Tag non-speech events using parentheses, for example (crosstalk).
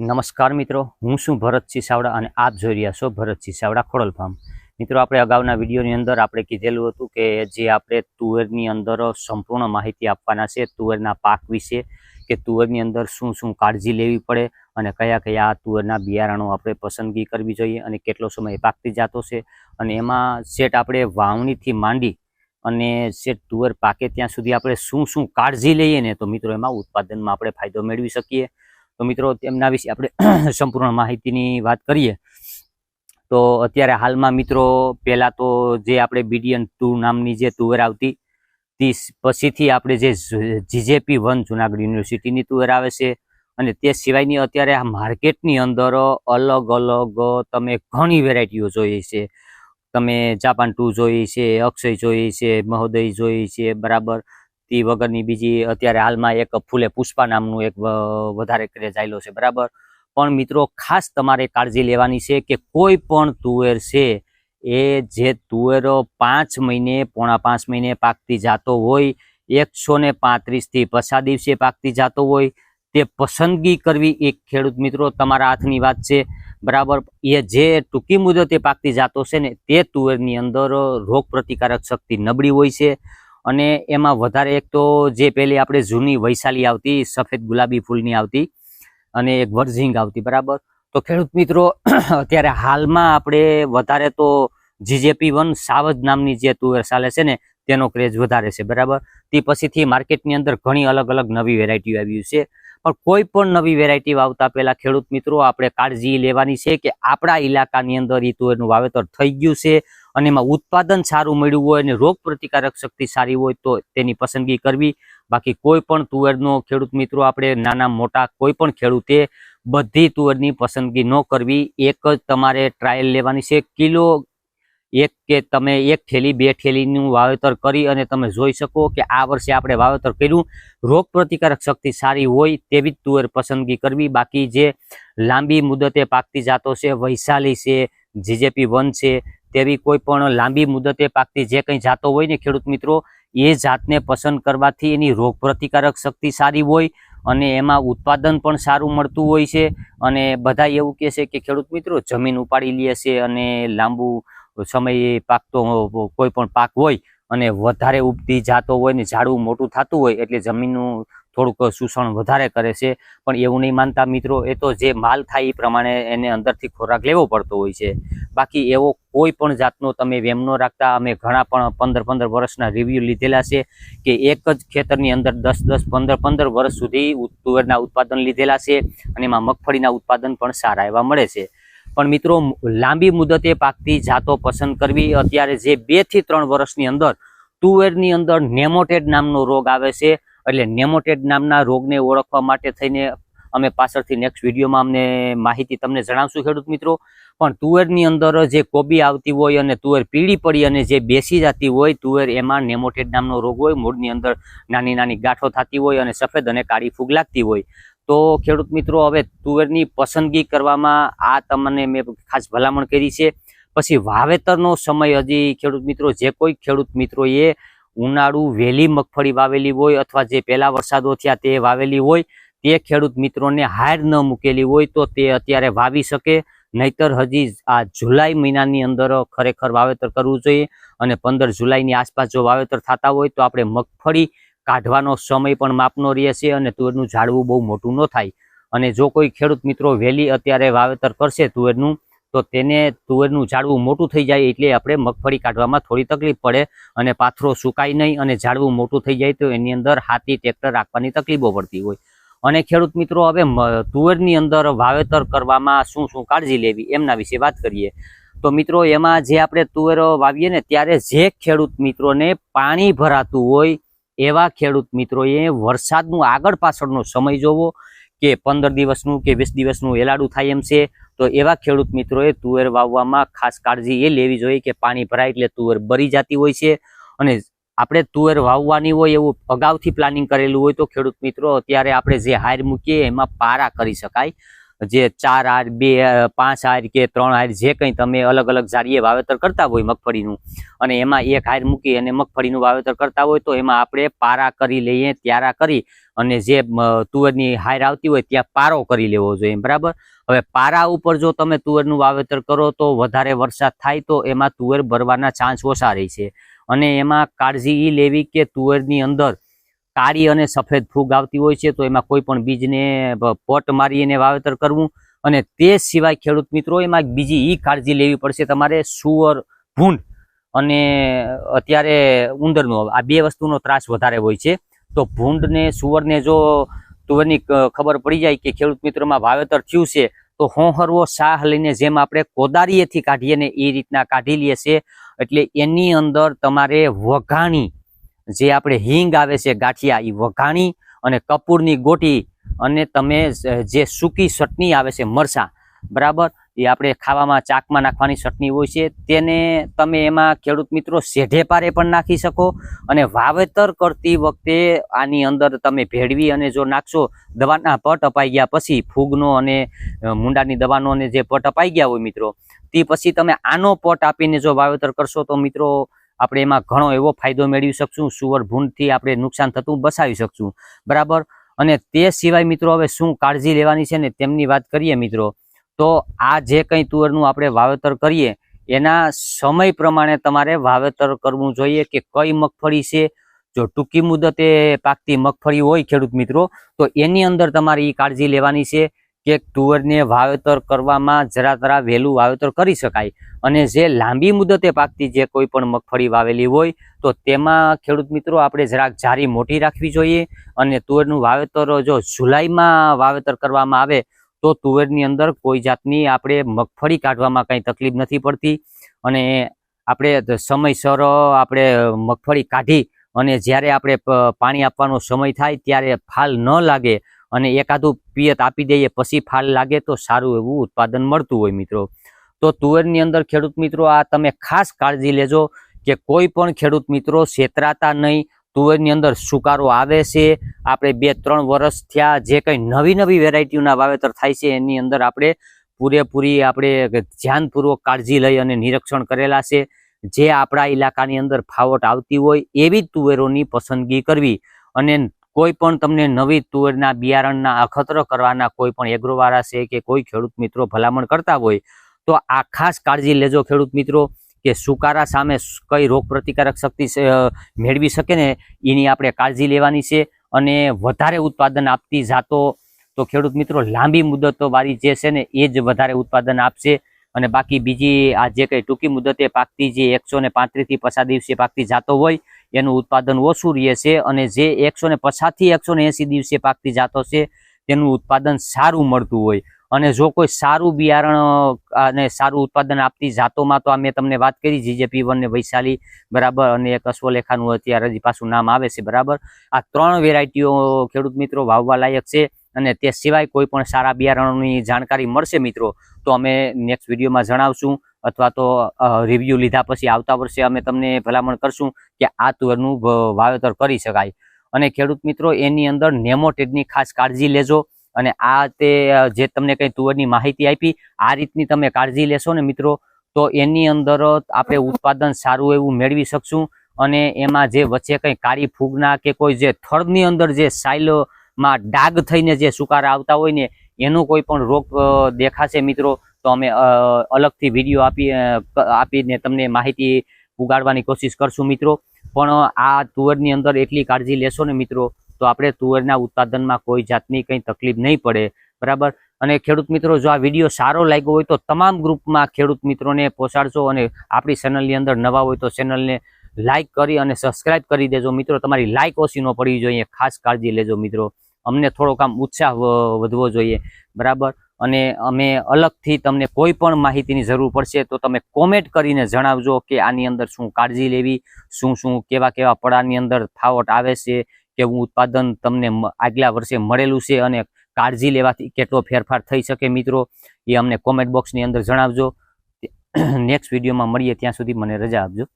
નમસ્કાર મિત્રો, હું છું ભરતસિંહ સાવડા અને આપ જોઈ રહ્યા છો ભરતસિંહ સાવડા ખોડલ ફાર્મ. મિત્રો, આપણે અગાઉના વિડીયોની અંદર આપણે કીધેલું હતું કે જે આપણે તુવેરની અંદર સંપૂર્ણ માહિતી આપવાના છે, તુવેરના પાક વિશે, કે તુવેરની અંદર શું શું કાળજી લેવી પડે અને કયા કયા તુવેરના બિયારણો આપણે પસંદગી કરવી જોઈએ અને કેટલો સમય પાકતી જતો છે. અને એમાં સેટ આપણે વાવણીથી માંડી અને સેટ તુવેર પાકે ત્યાં સુધી આપણે શું શું કાળજી લઈએ ને, તો મિત્રો, એમાં ઉત્પાદનમાં આપણે ફાયદો મેળવી શકીએ. તો મિત્રો, તેમના વિશે આપણે (clears throat) સંપૂર્ણ માહિતીની વાત કરીએ. તો અત્યારે હાલમાં મિત્રો, પહેલાં તો જે આપણે બીડીએન ટુ નામની જે તુવેર આવતી, તી પછીથી આપણે જે જીજેપી વન જુનાગઢ યુનિવર્સિટીની તુવેર આવે છે. અને તે સિવાયની અત્યારે આ માર્કેટની અંદર અલગ અલગ તમે ઘણી વેરાયટીઓ જોઈ છે. તમે જાપાન ટુ જોઈ છે, અક્ષય જોઈ છે, મહોદય જોઈ છે, બરાબર. તે વગરની બીજી અત્યારે હાલમાં એક ફૂલે પુષ્પા નામનું એક વધારે ક્રેઝ આવેલો છે, બરાબર? પણ મિત્રો, ખાસ તમારે કાળજી લેવાની છે કે કોઈ પણ તુવેર છે, એ જે તુવેરો પાંચ મહિને, પોણા પાંચ મહિને પાકતી જાતો હોય, એકસો ને પાંત્રીસથી પછા દિવસે પાકતી જાતો હોય, તે પસંદગી કરવી એક ખેડૂત મિત્રો તમારા હાથની વાત છે, બરાબર? એ જે ટૂંકી મુદતે પાકતી જાતો છે ને, તે તુવેરની અંદર રોગ પ્રતિકારક શક્તિ નબળી હોય છે અને એમાં વધારે એક તો જે પેલી આપણે જૂની વૈશાલી આવતી, સફેદ ગુલાબી ફૂલની આવતી અને એક વર્ઝિંગ આવતી, બરાબર? તો ખેડૂત મિત્રો, (clears throat) અત્યારે હાલમાં આપણે વધારે તો જીજેપી વન સાવજ નામની જે તુવેર ચાલે છે ને, તેનો ક્રેઝ વધારે છે, બરાબર? તે પછીથી માર્કેટની અંદર ઘણી અલગ અલગ નવી વેરાયટીઓ આવી છે. પણ કોઈ પણ નવી વેરાયટી વાવતા પહેલા ખેડૂત મિત્રો, આપણે કાળજી લેવાની છે કે આપણા ઇલાકાની અંદર એ તુવેરનું વાવેતર થઈ ગયું છે અને એમાં ઉત્પાદન સારું મળ્યું હોય અને રોગ પ્રતિકારક શક્તિ સારી હોય તો તેની પસંદગી કરવી. બાકી કોઈ પણ તુવેરનો ખેડૂત મિત્રો, આપણે નાના મોટા કોઈ પણ ખેડૂતે બધી તુવેરની પસંદગી ન કરવી. એક જ તમારે ટ્રાયલ લેવાની છે. કિલો એક કે તમે એક થેલી, બે થેલીનું વાવેતર કરી અને તમે જોઈ શકો કે આ વર્ષે આપણે વાવેતર કર્યું. રોગ પ્રતિકારક શક્તિ સારી હોય તેવી જ તુવેર પસંદગી કરવી. બાકી જે લાંબી મુદતે પાકતી જાતો છે, વૈશાલી છે જીજેપી વન છે તેવી કોઈ પણ લાંબી મુદતે પાકતી જે કંઈ જાતો હોય ને ખેડૂત મિત્રો, એ જાતને પસંદ કરવાથી એની રોગ પ્રતિકારક શક્તિ સારી હોય અને એમાં ઉત્પાદન પણ સારું મળતું હોય છે. અને બધા એવું કહે છે કે ખેડૂત મિત્રો, જમીન ઉપાડી લે છે અને લાંબુ સમય પાકતો કોઈ પણ પાક હોય અને વધારે ઉપતી જાતો હોય ને ઝાડવું મોટું થતું હોય એટલે જમીનનું થોડુંક શોષણ વધારે કરે છે. પણ એવું નહીં માનતા મિત્રો, એ તો જે માલ થાય એ પ્રમાણે એને અંદરથી ખોરાક લેવો પડતો હોય છે. બાકી એવો કોઈ પણ જાતનો તમે વેમ ન રાખતા. અમે ઘણા પણ પંદર પંદર વર્ષના રિવ્યૂ લીધેલા છે કે એક જ ખેતરની અંદર દસ દસ પંદર પંદર વર્ષ સુધી તુવેરના ઉત્પાદન લીધેલા છે અને એમાં મગફળીના ઉત્પાદન પણ સારા એવા મળે છે. પણ મિત્રો, લાંબી મુદતે પાકતી જાતો પસંદ કરવી અત્યારે જે બેથી ત્રણ વર્ષની અંદર તુવેરની અંદર નેમોટેડ નામનો રોગ આવે છે. એટલે નેમોટેડ નામના રોગને ઓળખવા માટે થઈને અમે પાછળથી નેક્સ્ટ વિડીયોમાં અમને માહિતી તમને જણાવશું, ખેડૂત મિત્રો. પણ તુવેરની અંદર જે કોબી આવતી હોય અને તુવેર પીળી પડી અને જે બેસી જતી હોય, તુવેર એમાં નેમોટેડ નામનો રોગ હોય, મૂળની અંદર નાની નાની ગાંઠો થતી હોય અને સફેદ અને કાળી ફૂગ લાગતી હોય. તો ખેડૂત મિત્રો, હવે તુવેરની પસંદગી કરવામાં આ તમને મેં ખાસ ભલામણ કરી છે. પછી વાવેતરનો સમય હજી ખેડૂત મિત્રો, જે કોઈ ખેડૂત મિત્રોએ ઉનાળુ વહેલી મગફળી વાવેલી હોય અથવા જે પહેલા વરસાદો થયા તે વાવેલી હોય, તે ખેડૂત મિત્રોને હાર ન મૂકેલી હોય તો તે અત્યારે વાવી શકે. નહીતર હજી આ જુલાઈ મહિનાની અંદર ખરેખર વાવેતર કરવું જોઈએ અને પંદર જુલાઈની આસપાસ જો વાવેતર થતા હોય તો આપણે મગફળી કાઢવાનો સમય પણ માપનો રહે છે અને તુવેરનું ઝાડવું બહુ મોટું ન થાય. અને જો કોઈ ખેડૂત મિત્રો વહેલી અત્યારે વાવેતર કરશે તુવેરનું તો તેને તુવેરનું ઝાડવું મોટું થઈ જાય એટલે આપણે મગફળી કાઢવામાં થોડી તકલીફ પડે અને પાથરો સુકાય નહીં અને ઝાડવું મોટું થઈ જાય તો એની અંદર હાથી, ટ્રેક્ટર રાખવાની તકલીફો પડતી હોય. અને ખેડૂત મિત્રો, હવે તુવેરની અંદર વાવેતર કરવામાં શું શું કાળજી લેવી એમના વિશે વાત કરીએ. તો મિત્રો, એમાં જે આપણે તુવેરો વાવીએ ને, ત્યારે જે ખેડૂત મિત્રોને પાણી ભરાતું હોય એવા ખેડૂત મિત્રોએ વરસાદનું આગળ પાછળનો સમય જોવો કે પંદર દિવસનું કે વીસ દિવસનું એલાડું થાય એમ છે, તો એવા ખેડૂત મિત્રોએ તુવેર વાવવામાં ખાસ કાળજી એ લેવી જોઈએ કે પાણી ભરાય એટલે તુવેર બરી જતી હોય છે. અને આપણે તુવેર વાવવાની હોય એવું અગાઉથી પ્લાનિંગ કરેલું હોય તો ખેડૂત મિત્રો, અત્યારે આપણે જે હાર મૂકીએ એમાં પારા કરી શકાય. જે ચાર હાર, બે પાંચ હાર કે ત્રણ હાર જે કંઈ તમે અલગ અલગ ઝાડીએ વાવેતર કરતા હોય મગફળીનું, અને એમાં એક હાર મૂકી અને મગફળીનું વાવેતર કરતા હોય તો એમાં આપણે પારા કરી લઈએ, ત્યારા કરી, અને જે તુવરની હાર આવતી હોય ત્યાં પારો કરી લેવો જોઈએ બરાબર? હવે પારા ઉપર જો તમે તુવેરનું વાવેતર કરો તો વધારે વરસાદ થાય તો એમાં તુવેર ભરવાના ચાન્સ ઓછા રહે છે, અને એમાં કાળજી એ લેવી કે તુવેરની અંદર કાળી અને સફેદ ફૂગ આવતી હોય છે, તો એમાં કોઈ પણ બીજને પોટ મારી એને વાવેતર કરવું. અને તે સિવાય ખેડૂત મિત્રો, એમાં બીજી ઈ કાળજી લેવી પડશે તમારે, સુવર, ભૂંડ અને અત્યારે ઉંદરનો, આ બે વસ્તુનો ત્રાસ વધારે હોય છે. તો ભૂંડને, સુવરને જો તુવરની ખબર પડી જાય કે ખેડૂત મિત્રોમાં વાવેતર થયું છે, તો હોહરવો શાહ લઈને જેમ આપણે કોદારીએથી કાઢીએ ને એ રીતના કાઢી લઈએ છીએ એટલે એની અંદર તમારે વઘાણી જે આપણે હિંગ આવે છે, ગાંઠિયા એ વઘાણી અને કપૂરની ગોટી અને તમે જે સૂકી ચટણી આવે છે મરસા બરાબર? એ આપણે ખાવામાં ચાકમાં નાખવાની ચટણી હોય છે. તેને તમે એમાં ખેડૂત મિત્રો સેઢે પારે પણ નાખી શકો અને વાવેતર કરતી વખતે આની અંદર તમે ભેળવી અને જો નાખશો, દવાના પટ અપાઈ ગયા પછી ફૂગનો અને મુંડાની દવાનો અને જે પટ અપાઈ ગયા હોય મિત્રો, તે પછી તમે આનો પટ આપીને જો વાવેતર કરશો તો મિત્રો આપણે એમાં ઘણો એવો ફાયદો મેળવી શકશું સુવર ભૂંડથી આપણે નુકસાન થતું બચાવી શકશું. બરાબર? અને તે સિવાય મિત્રો હવે શું કાળજી લેવાની છે ને તેમની વાત કરીએ મિત્રો. તો આ જે કંઈ તુવરનું આપણે વાવેતર કરીએ, એના સમય પ્રમાણે તમારે વાવેતર કરવું જોઈએ કે કઈ મગફળી છે? જો ટૂંકી મુદતે પાકતી મગફળી હોય ખેડૂત મિત્રો, તો એની અંદર તમારે એ કાળજી લેવાની છે. કે તુવેરને વાવેતર કરવામાં જરા તરા વહેલું વાવેતર કરી શકાય. અને જે લાંબી મુદતે પાકતી જે કોઈ પણ મગફળી વાવેલી હોય, તો તેમાં ખેડૂત મિત્રો આપણે જરાક જારી મોટી રાખવી જોઈએ. અને તુવેરનું વાવેતર જો જુલાઈમાં વાવેતર કરવામાં આવે, તો તુવેરની અંદર કોઈ જાતની આપણે મગફળી કાઢવામાં કંઈ તકલીફ નથી પડતી. અને આપણે સમયસર આપણે મગફળી કાઢી અને જ્યારે આપણે પાણી આપવાનો સમય થાય, ત્યારે ફાલ ન લાગે અને એકાદું પિયત આપી દઈએ, પછી ફાલ લાગે તો સારું એવું ઉત્પાદન મળતું હોય મિત્રો. તો તુવેરની અંદર ખેડૂત મિત્રો, આ તમે ખાસ કાળજી લેજો કે કોઈ પણ ખેડૂત મિત્રો છેતરાતા નહીં, તુવેરની અંદર સુકારો આવે છે. આપણે બે ત્રણ વર્ષ થયા જે કંઈ નવી નવી વેરાયટીઓના વાવેતર થાય છે, એની અંદર આપણે પૂરેપૂરી આપણે ધ્યાનપૂર્વક કાળજી લઈ અને નિરીક્ષણ કરેલા છે. જે આપણા ઇલાકાની અંદર ફાવટ આવતી હોય એવી તુવેરોની પસંદગી કરવી. અને કોઈ પણ તમને નવી તુવેરના બિયારણના અખતરો કરવાના કોઈ પણ એગ્રોવાળા છે કે કોઈ ખેડૂત મિત્રો ભલામણ કરતા હોય, તો આ ખાસ કાળજી લેજો ખેડૂત મિત્રો કે સુકારા સામે કઈ રોગ પ્રતિકારક શક્તિ મેળવી શકે ને એની આપણે કાળજી લેવાની છે અને વધારે ઉત્પાદન આપતી જાતો, તો ખેડૂત મિત્રો લાંબી મુદતો વાળી જે છે ને એ જ વધારે ઉત્પાદન આપશે અને બાકી બીજી આ જે કંઈ ટૂંકી મુદતે પાકતી જે એકસો ને પાંત્રીસથી પચાસ દિવસે પાકતી જાતો હોય એનું ઉત્પાદન ઓછું રહે છે અને જે એકસો ને પચાસથી એકસો ને એંસી દિવસે પાકતી જાતો છે, તેનું ઉત્પાદન સારું મળતું હોય. અને જો કોઈ સારું બિયારણ અને સારું ઉત્પાદન આપતી જાતોમાં તો આ મેં તમને વાત કરી જીજેપી વન ને વૈશાલી, બરાબર, અને એક અશ્વલેખાનું અત્યારે હજી પાછું નામ આવે છે, બરાબર. આ ત્રણ વેરાયટીઓ ખેડૂત મિત્રો વાવવા લાયક છે અને તે સિવાય કોઈ પણ સારા બિયારણોની જાણકારી મળશે મિત્રો, તો અમે નેક્સ્ટ વિડીયોમાં જણાવશું. અથવા તો રિવ્યુ લીધા પછી આવતા વર્ષે અમે તમને ભલામણ કરશું કે આ તુવેરનું વાવેતર કરી શકાય. અને ખેડૂત મિત્રો, એની અંદર નેમોટેડની ખાસ કાળજી લેજો અને આ તે જે તમને કંઈ તુવેરની માહિતી આપી, આ રીતની તમે કાળજી લેશો ને મિત્રો, તો એની અંદર આપણે ઉત્પાદન સારું એવું મેળવી શકશું અને એમાં જે વચ્ચે કંઈ કાળી ફૂગના કે કોઈ જે થડની અંદર જે સાઇલમાં ડાઘ થઈને જે સુકારા આવતા હોય ને, એનો કોઈ પણ રોગ દેખાશે મિત્રો તો અમે અલગથી વીડિયો આપી આપીને તમને માહિતી ઉગાડવાની કોશિશ કરશું મિત્રો. પણ આ તુવરની અંદર એટલી કાળજી લેશો ને મિત્રો, તો આપણે તુવેરના ઉત્પાદનમાં કોઈ જાતની કંઈ તકલીફ નહીં પડે. બરાબર? અને ખેડૂત મિત્રો, જો આ વીડિયો સારો લાગ્યો હોય તો તમામ ગ્રુપમાં ખેડૂત મિત્રોને પહોંચાડજો અને આપણી ચેનલની અંદર નવા હોય તો ચેનલને લાઇક કરી અને સબસ્ક્રાઇબ કરી દેજો મિત્રો. તમારી લાઇક ઓછી ન પડવી જોઈએ, ખાસ કાળજી લેજો મિત્રો. અમને થોડોક આમ ઉત્સાહ વધવો જોઈએ. બરાબર? અને અમે અલગથી તમને કોઈ પણ માહિતીની જરૂર પડશે તો તમે કોમેન્ટ કરીને જણાવજો કે આની અંદર શું કાળજી લેવી, શું શું કેવા કેવા પડાની અંદર થાવટ આવે છે કેવું ઉત્પાદન તમને આગલા વર્ષે મળેલું છે અને કાળજી લેવાથી કેટલો ફેરફાર થઈ શકે મિત્રો, એ અમને કોમેન્ટ બોક્સની અંદર જણાવજો. (coughs) નેક્સ્ટ વિડીયોમાં મળીએ, ત્યાં સુધી મને રજા આપજો.